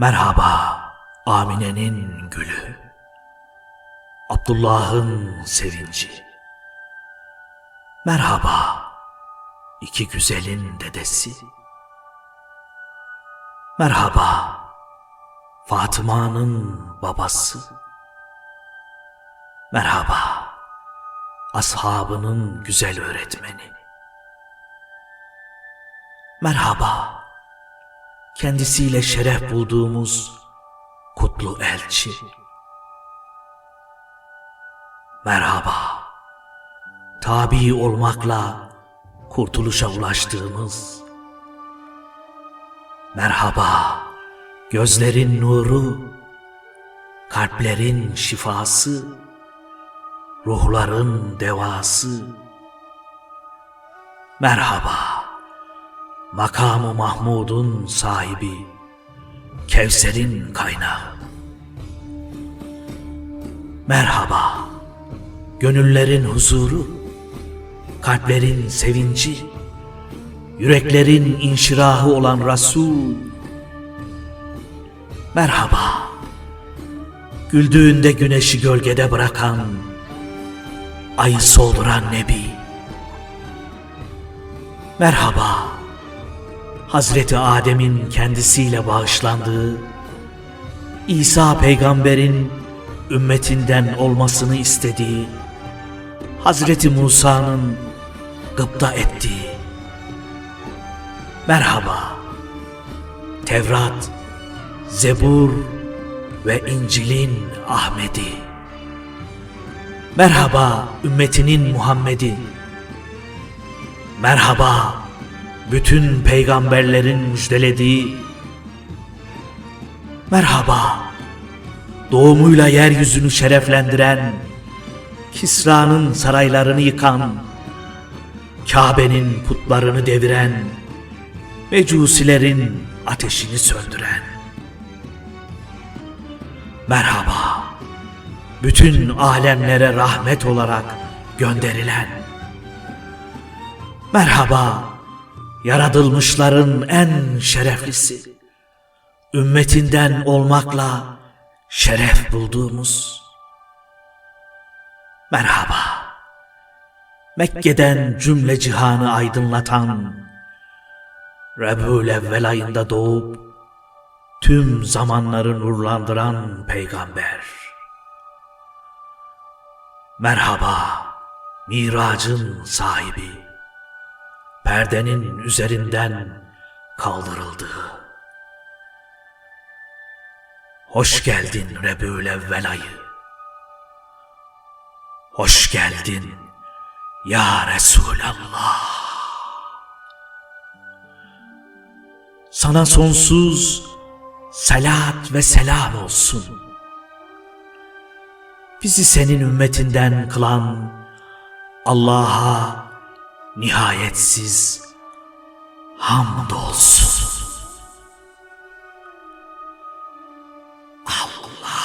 Merhaba Amine'nin gülü. Abdullah'ın sevinci. Merhaba iki güzelin dedesi. Merhaba Fatıma'nın babası. Merhaba ashabının güzel öğretmeni. Merhaba kendisiyle şeref bulduğumuz kutlu elçi. Merhaba, tabi olmakla kurtuluşa ulaştığımız. Merhaba, gözlerin nuru, kalplerin şifası, ruhların devası. Merhaba, makamı Mahmud'un sahibi, Kevser'in kaynağı. Merhaba, gönüllerin huzuru, kalplerin sevinci, yüreklerin inşirahı olan Resul. Merhaba, güldüğünde güneşi gölgede bırakan, ayı solduran Nebi. Merhaba, Hazreti Adem'in kendisiyle bağışlandığı, İsa peygamberin ümmetinden olmasını istediği, Hazreti Musa'nın gıpta ettiği. Merhaba, Tevrat, Zebur ve İncil'in Ahmedi. Merhaba ümmetinin Muhammed'i. Merhaba bütün peygamberlerin müjdelediği. Merhaba doğumuyla yeryüzünü şereflendiren, Kisra'nın saraylarını yıkan, Kabe'nin putlarını deviren, Mecusilerin ateşini söndüren. Merhaba, bütün alemlere rahmet olarak gönderilen. Merhaba, yaratılmışların en şereflisi, ümmetinden olmakla şeref bulduğumuz. Merhaba, Mekke'den cümle cihanı aydınlatan, Rebül evvel ayında doğup, tüm zamanları nurlandıran peygamber. Merhaba, miracın sahibi, perdenin üzerinden kaldırıldığı. Hoş geldin Rebül evvel ayı. Hoş geldin ya Resulallah. Sana sonsuz salat ve selam olsun. Bizi senin ümmetinden kılan Allah'a nihayetsiz hamdolsun. Allah.